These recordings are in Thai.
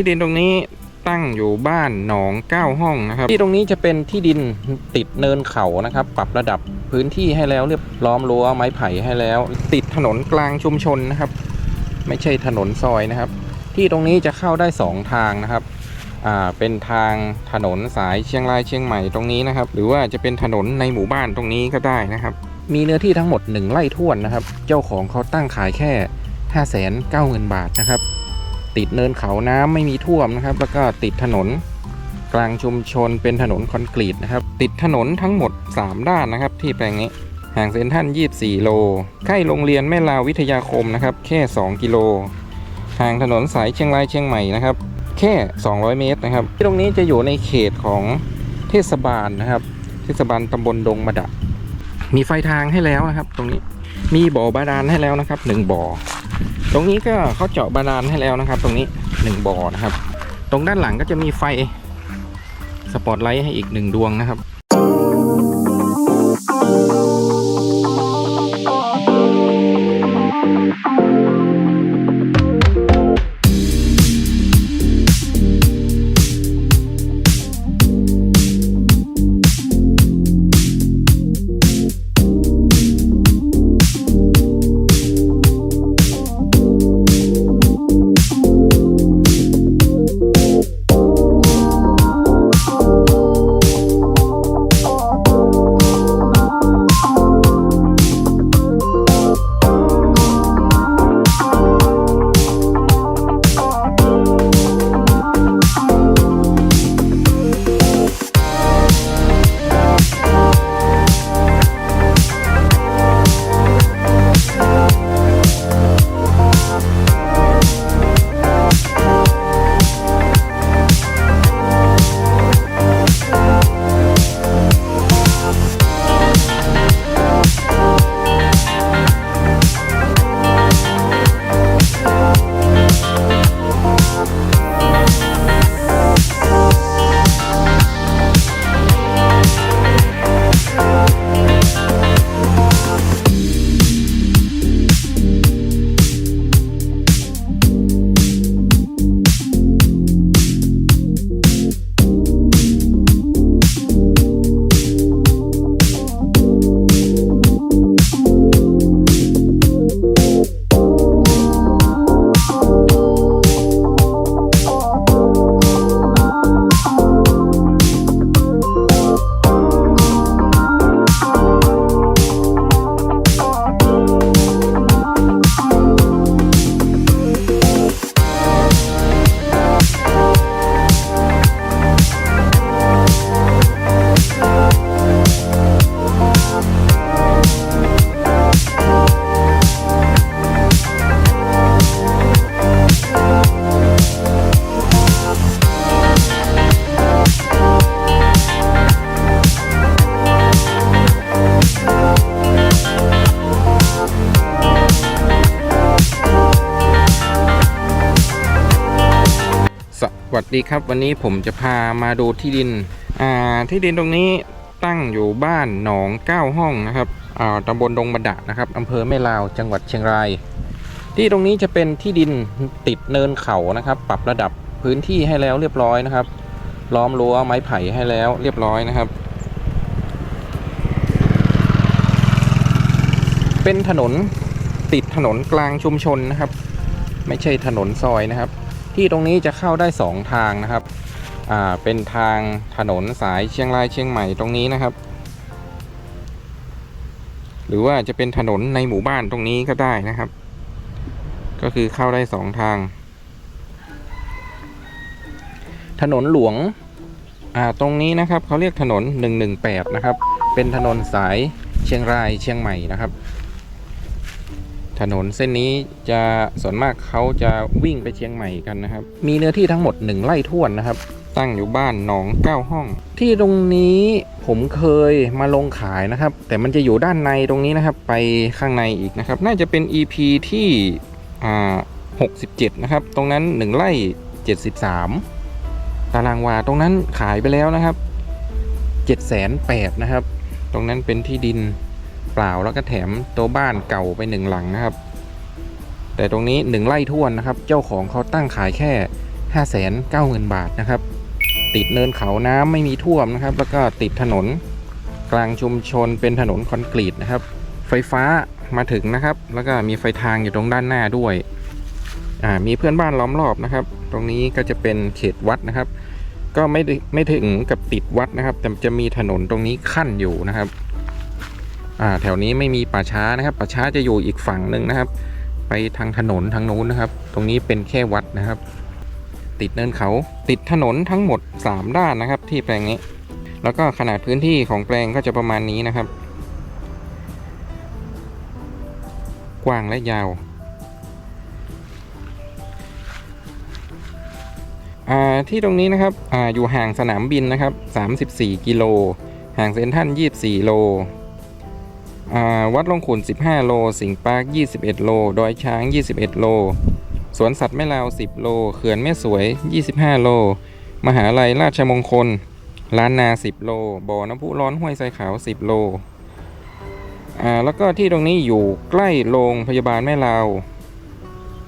ที่ดินตรงนี้ตั้งอยู่บ้านหนองเก้าห้องนะครับ ที่ตรงนี้จะเป็นที่ดินติดเนินเขานะครับ ปรับระดับพื้นที่ให้แล้วเรียบล้อมรั้วไม้ไผ่ให้แล้ว ติดถนนกลางชุมชนนะครับ ไม่ใช่ถนนซอยนะครับ ที่ตรงนี้จะเข้าได้สองทางนะครับอ่าเป็นทางถนนสายเชียงรายเชียงใหม่ตรงนี้นะครับ หรือว่าจะเป็นถนนในหมู่บ้านตรงนี้ก็ได้นะครับ มีเนื้อที่ทั้งหมด1ไร่ท้วนนะครับ เจ้าของเขาตั้งขายแค่ 5 9 0 0 0 0 บาทนะครับ ติดเนินเขาน้ำไม่มีท่วมนะครับ แล้วก็ติดถนนกลางชุมชนเป็นถนนคอนกรีตนะครับ ติดถนนทั้งหมด 3 ด้านนะครับ ที่แปลงนี้ห่างเซ็นทรัล24 โล ใกล้โรงเรียนแม่ลาววิทยาคมนะครับ แค่ 2 กิโล ห่างถนนสายเชียงรายเชียงใหม่นะครับ แค่ 200 เมตรนะครับ ที่ตรงนี้จะอยู่ในเขตของเทศบาลนะครับ เทศบาลตำบลดงมะดะมีไฟทางให้แล้วนะครับ ตรงนี้ มีบ่อบาดาลให้แล้วนะครับหนึ่งบ่อ ตรงนี้ก็เขาเจาะบาดาลให้แล้วนะครับ ตรงนี้หนึ่งบ่อนะครับ ตรงด้านหลังก็จะมีไฟสปอตไลท์ให้อีกหนึ่งดวงนะครับ ดีครับวันนี้ผมจะพามาดูที่ดิน อ่าที่ดินตรงนี้ตั้งอยู่บ้านหนองเก้าห้องนะครับอ่าตำบลดงบันดะนะครับอำเภอแม่ลาวจังหวัดเชียงราย ที่ตรงนี้จะเป็นที่ดินติดเนินเขานะครับ ปรับระดับพื้นที่ให้แล้วเรียบร้อยนะครับ ล้อมรั้วไม้ไผ่ให้แล้วเรียบร้อยนะครับ เป็นถนนติดถนนกลางชุมชนนะครับ ไม่ใช่ถนนซอยนะครับ ที่ตรงนี้จะเข้าได้สองทางนะครับอ่าเป็นทางถนนสายเชียงรายเชียงใหม่ตรงนี้นะครับ หรือว่าจะเป็นถนนในหมู่บ้านตรงนี้ก็ได้นะครับ ก็คือเข้าได้สองทาง ถนนหลวงอ่าตรงนี้นะครับเขาเรียกถนน 118 นะครับ เป็นถนนสายเชียงรายเชียงใหม่นะครับ ถนนเส้นนี้จะส่วนมากเขาจะวิ่งไปเชียงใหม่กันนะครับ มีเนื้อที่ทั้งหมด1ไร่ท้วนนะครับ ตั้งอยู่บ้านหนองเก้าห้อง ที่ตรงนี้ผมเคยมาลงขายนะครับ แต่มันจะอยู่ด้านในตรงนี้นะครับ ไปข้างในอีกนะครับ น่าจะเป็น EP ที่อ่า67 นะครับ ตรงนั้น 1ไร่73 ตารางวา ตรงนั้นขายไปแล้วนะครับ7 8 0 0นะครับ ตรงนั้นเป็นที่ดิน ปล่าแล้วก็แถมตัวบ้านเก่าไปหนึ่งหลังนะครับ แต่ตรงนี้หนึ่งไร่ท้วนนะครับ เจ้าของเขาตั้งขายแค่5 9 0 0 0 0 บาทนะครับ ติดเนินเขาน้ำไม่มีท่วมนะครับ แล้วก็ติดถนนกลางชุมชนเป็นถนนคอนกรีตนะครับ ไฟฟ้ามาถึงนะครับ แล้วก็มีไฟทางอยู่ตรงด้านหน้าด้วยอ่ามีเพื่อนบ้านล้อมรอบนะครับ ตรงนี้ก็จะเป็นเขตวัดนะครับ ก็ไม่ไม่ถึงกับติดวัดนะครับ แต่จะมีถนนตรงนี้ขั้นอยู่นะครับ อ่าแถวนี้ไม่มีป่าช้านะครับ ป่าช้าจะอยู่อีกฝั่งหนึ่งนะครับ ไปทางถนนทางนู้นนะครับ ตรงนี้เป็นแค่วัดนะครับ ติดเนินเขาติดถนนทั้งหมด 3 ด้านนะครับ ที่แปลงนี้ แล้วก็ขนาดพื้นที่ของแปลงก็จะประมาณนี้นะครับ กว้างและยาวอ่าที่ตรงนี้นะครับอาอยู่ห่างสนามบินนะครับ 34 กิโล ห่างเซนทรัน24 โลอ่า วัดลงขุน 15 โล สิงห์ปาร์ค 21 โล ดอยช้าง 21 โล สวนสัตว์แม่ลาว 10 โล เขื่อนแม่สวย 25 โล มหาลัยราชมงคล ล้านนา 10 โล บ่อน้ำพุร้อนห้วยทรายขาว 10 โล แล้วก็ที่ตรงนี้อยู่ใกล้โรงพยาบาลแม่ลาว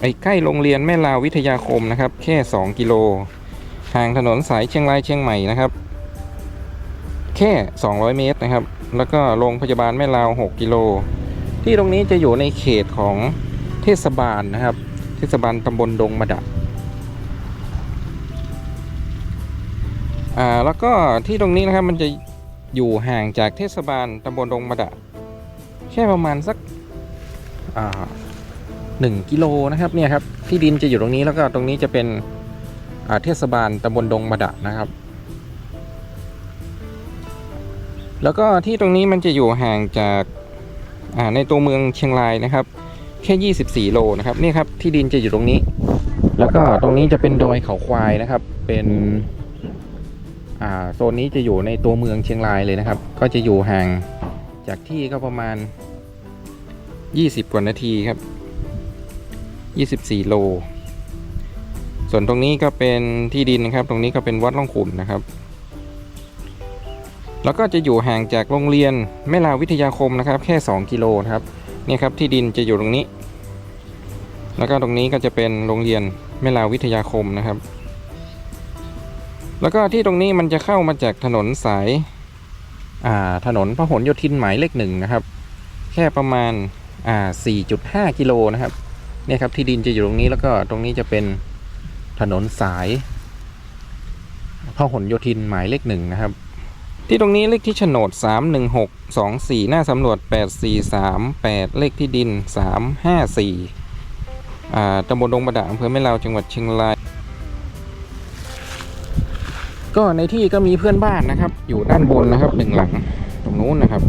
ไอ้ใกล้โรงเรียนแม่ลาววิทยาคมนะครับ แค่ 2 กิโล ทางถนนสายเชียงรายเชียงใหม่นะครับ แค่ 200 เมตรนะครับ แล้วก็โรงพยาบาลแม่ลาว 6 กิโล ที่ตรงนี้จะอยู่ในเขตของเทศบาลนะครับ เทศบาลตำบลดงมะดะอ่าแล้วก็ที่ตรงนี้นะครับมันจะอยู่ห่างจากเทศบาลตำบลดงมะดะแค่ประมาณสักอ่าหนึ่งกิโลนะครับเนี่ยครับที่ดินจะอยู่ตรงนี้แล้วก็ตรงนี้จะเป็นเทศบาลตำบลดงมะดะนะครับ แล้วก็ที่ตรงนี้มันจะอยู่ห่างจากาในตัวเมืองเชียงรายนะครับ แค่ 24 โลนะครับนี่ครับที่ดินจะอยู่ตรงนี้ แล้วก็ตรงนี้จะเป็นดอยเขาควายนะครับ เป็นอ่าโซนนี้จะอยู่ในตัวเมืองเชียงรายเลยนะครับ ก็จะอยู่ห่างจากที่ก็ประมาณ 20 กว่านาทีครับ 24 โล ส่วนตรงนี้ก็เป็นที่ดินนะครับ ตรงนี้ก็เป็นวัดล่องขุนนะครับ แล้วก็จะอยู่ห่างจากโรงเรียนแม่ลาววิทยาคมนะครับ แค่ 2 กิโลนะครับเนี่ยครับที่ดินจะอยู่ตรงนี้ แล้วก็ตรงนี้ก็จะเป็นโรงเรียนแม่ลาววิทยาคมนะครับ แล้วก็ที่ตรงนี้มันจะเข้ามาจากถนนสายาถนนพหลโยธินหมายเลขหนึ่งนะครับ แค่ประมาณอ่า4.5 กิโลนะครับเนี่ยครับที่ดินจะอยู่ตรงนี้แล้วก็ตรงนี้จะเป็นถนนสายพหลโยธินหมายเลขหนึ่งนะครับ ที่ตรงนี้เลขที่โฉนด 31624 หน้าสำรวจ 8438 เลขที่ดิน 354อ่าตำบลดงบะดาอำเภอแม่ลาวจังหวัดเชียงราย ก็ในที่ก็มีเพื่อนบ้านนะครับ อยู่ด้านบนนะครับหนึ่งหลังตรงนู้นนะครับ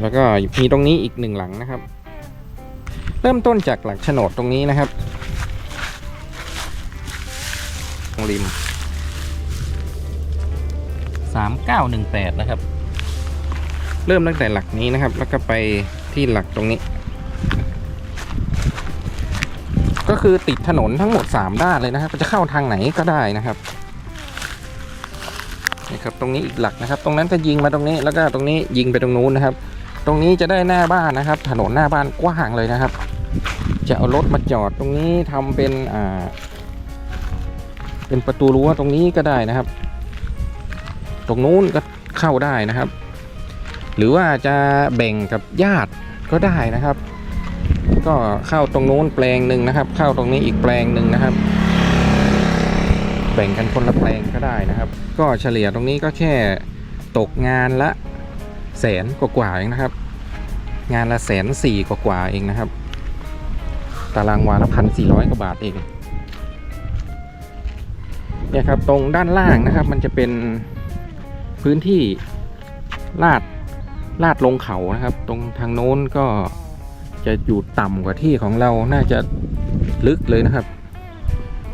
แล้วก็มีตรงนี้อีกหนึ่งหลังนะครับ เริ่มต้นจากหลักโฉนดตรงนี้นะครับตรงริม 3918 นะครับ เริ่มตั้งแต่หลักนี้นะครับ แล้วก็ไปที่หลักตรงนี้ ก็คือติดถนนทั้งหมด 3 ด้านเลยนะครับจะเข้าทางไหนก็ได้นะครับนี่ครับตรงนี้อีกหลักนะครับ ตรงนั้นจะยิงมาตรงนี้ แล้วก็ตรงนี้ยิงไปตรงนู้นนะครับ ตรงนี้จะได้หน้าบ้านนะครับ ถนนหน้าบ้านกว้างเลยนะครับ จะเอารถมาจอดตรงนี้ทำเป็นอ่าเป็นประตูรั้วตรงนี้ก็ได้นะครับ ตรงนู้นก็เข้าได้นะครับ หรือว่าจะแบ่งกับญาติก็ได้นะครับ ก็เข้าตรงนู้นแปลงหนึ่งนะครับ เข้าตรงนี้อีกแปลงหนึ่งนะครับ แบ่งกันคนละแปลงก็ได้นะครับ ก็เฉลี่ยตรงนี้ก็แค่ตกงานละแสนกว่าๆเองนะครับ งานละแสนสี่กว่าๆเองนะครับ ตารางวาละพันสี่ร้อยกว่าบาทเองเนี่ยครับตรงด้านล่างนะครับมันจะเป็น พื้นที่ลาดลาดลงเขานะครับ ตรงทางโน้นก็จะอยู่ต่ำกว่าที่ของเราน่าจะลึกเลยนะครับ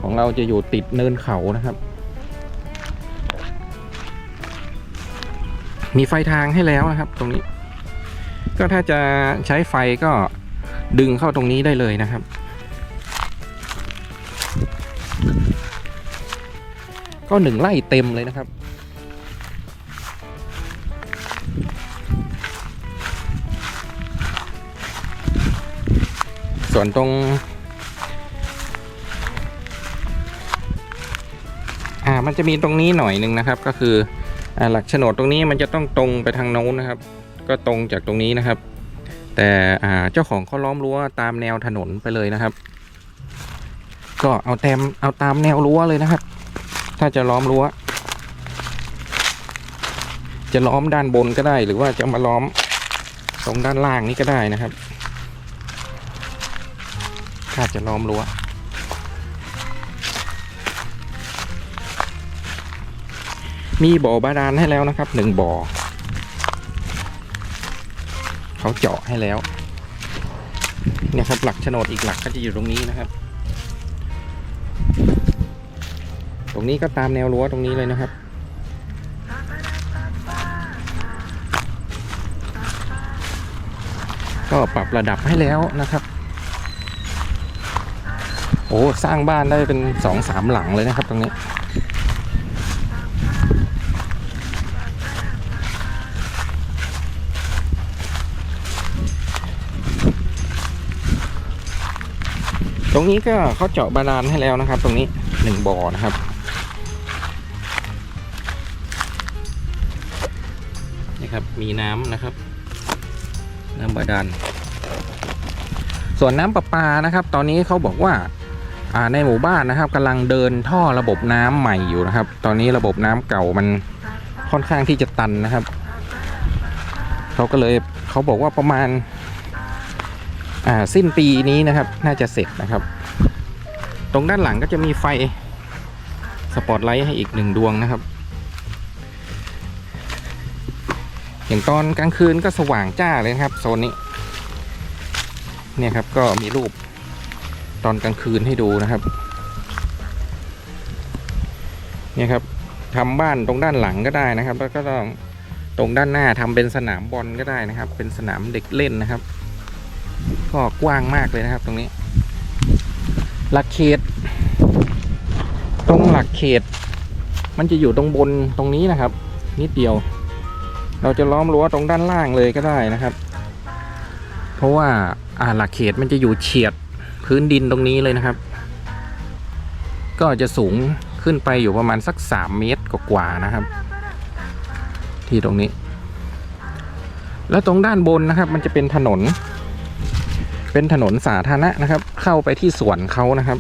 ของเราจะอยู่ติดเนินเขานะครับ มีไฟทางให้แล้วนะครับ ตรงนี้ ก็ถ้าจะใช้ไฟก็ดึงเข้าตรงนี้ได้เลยนะครับ ก็หนึ่งไร่เต็มเลยนะครับ ส่วนตรงอ่ามันจะมีตรงนี้หน่อยหนึ่งนะครับ ก็คืออ่าหลักโฉนดตรงนี้มันจะต้องตรงไปทางโน้นนะครับ ก็ตรงจากตรงนี้นะครับ แต่อ่าเจ้าของเขาล้อมรั้วตามแนวถนนไปเลยนะครับ ก็เอาแตมเอาตามแนวรั้วเลยนะครับ ถ้าจะล้อมรั้ว จะล้อมด้านบนก็ได้ หรือว่าจะมาล้อมตรงด้านล่างนี้ก็ได้นะครับ ถ้าจะล้อมรั้วมีบ่อบาดาลให้แล้วนะครับหนึ่งบ่อ เขาเจาะให้แล้วเนี่ยครับหลักโฉนดอีกหลักก็จะอยู่ตรงนี้นะครับ ตรงนี้ก็ตามแนวรั้วตรงนี้เลยนะครับ ก็ปรับระดับให้แล้วนะครับ โอ้สร้างบ้านได้เป็นสองสามหลังเลยนะครับตรงนี้ ตรงนี้ก็เขาเจาะบาดาลให้แล้วนะครับ ตรงนี้หนึ่งบ่อนะครับนี่ครับมีน้ำนะครับ น้ำบาดาลส่วนน้ำประปานะครับ ตอนนี้เขาบอกว่าอ่า ในหมู่บ้านนะครับกำลังเดินท่อระบบน้ำใหม่อยู่นะครับ ตอนนี้ระบบน้ำเก่ามันค่อนข้างที่จะตันนะครับเขาก็เลยเขาบอกว่าประมาณอ่าสิ้นปีนี้นะครับ น่าจะเสร็จนะครับ ตรงด้านหลังก็จะมีไฟสปอตไลท์ให้อีกหนึ่งดวงนะครับ อย่างตอนกลางคืนก็สว่างจ้าเลยครับโซนนี้ เนี่ยครับก็มีรูป ตอนกลางคืนให้ดูนะครับเนี่ยครับทำบ้านตรงด้านหลังก็ได้นะครับ แล้วก็ต้องตรงด้านหน้าทำเป็นสนามบอลก็ได้นะครับ เป็นสนามเด็กเล่นนะครับ ก็กว้างมากเลยนะครับ ตรงนี้ หลักเขต ตรงหลักเขต มันจะอยู่ตรงบนตรงนี้นะครับ นิดเดียว เราจะล้อมรั้วตรงด้านล่างเลยก็ได้นะครับ เพราะว่าอ่าหลักเขตมันจะอยู่เฉียด พื้นดินตรงนี้เลยนะครับ ก็จะสูงขึ้นไปอยู่ประมาณสัก 3 เมตรกว่าๆนะครับ ที่ตรงนี้ แล้วตรงด้านบนนะครับ มันจะเป็นถนน เป็นถนนสาธารณะนะครับ เข้าไปที่สวนเขานะครับ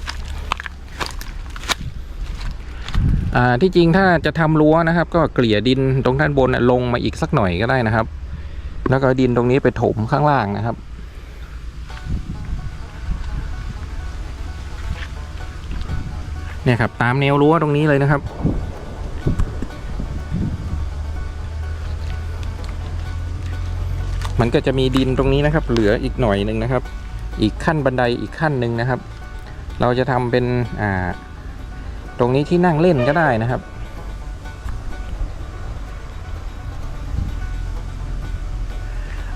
ที่จริงถ้าจะทำรั้วนะครับ ก็เกลี่ยดินตรงด้านบนลงมาอีกสักหน่อยก็ได้นะครับ แล้วก็ดินตรงนี้ไปถมข้างล่างนะครับ เนี่ยครับตามแนวรั้วตรงนี้เลยนะครับ มันก็จะมีดินตรงนี้นะครับ เหลืออีกหน่อยหนึ่งนะครับ อีกขั้นบันไดอีกขั้นหนึ่งนะครับ เราจะทำเป็นอ่า ตรงนี้ที่นั่งเล่นก็ได้นะครับ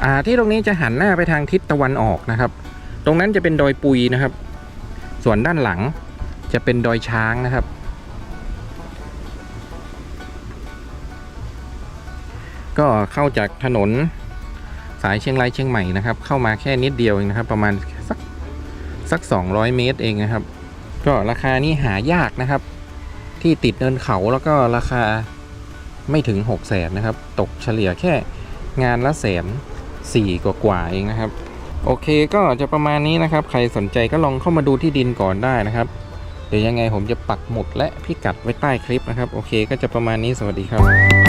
อ่าที่ตรงนี้จะหันหน้าไปทางทิศตะวันออกนะครับ ตรงนั้นจะเป็นดอยปุยนะครับ ส่วนด้านหลัง จะเป็นดอยช้างนะครับ ก็เข้าจากถนนสายเชียงรายเชียงใหม่นะครับ เข้ามาแค่นิดเดียวเองนะครับ ประมาณสักสัก 200 เมตรเองนะครับ ก็ราคานี้หายากนะครับ ที่ติดเนินเขาแล้วก็ราคาไม่ถึง6แสนนะครับ ตกเฉลี่ยแค่งานละแสนสี่กว่าๆเองนะครับ โอเคก็จะประมาณนี้นะครับ ใครสนใจก็ลองเข้ามาดูที่ดินก่อนได้นะครับ เดี๋ยวยังไงผมจะปักหมุดและพิกัดไว้ใต้คลิปนะครับ โอเคก็จะประมาณนี้สวัสดีครับ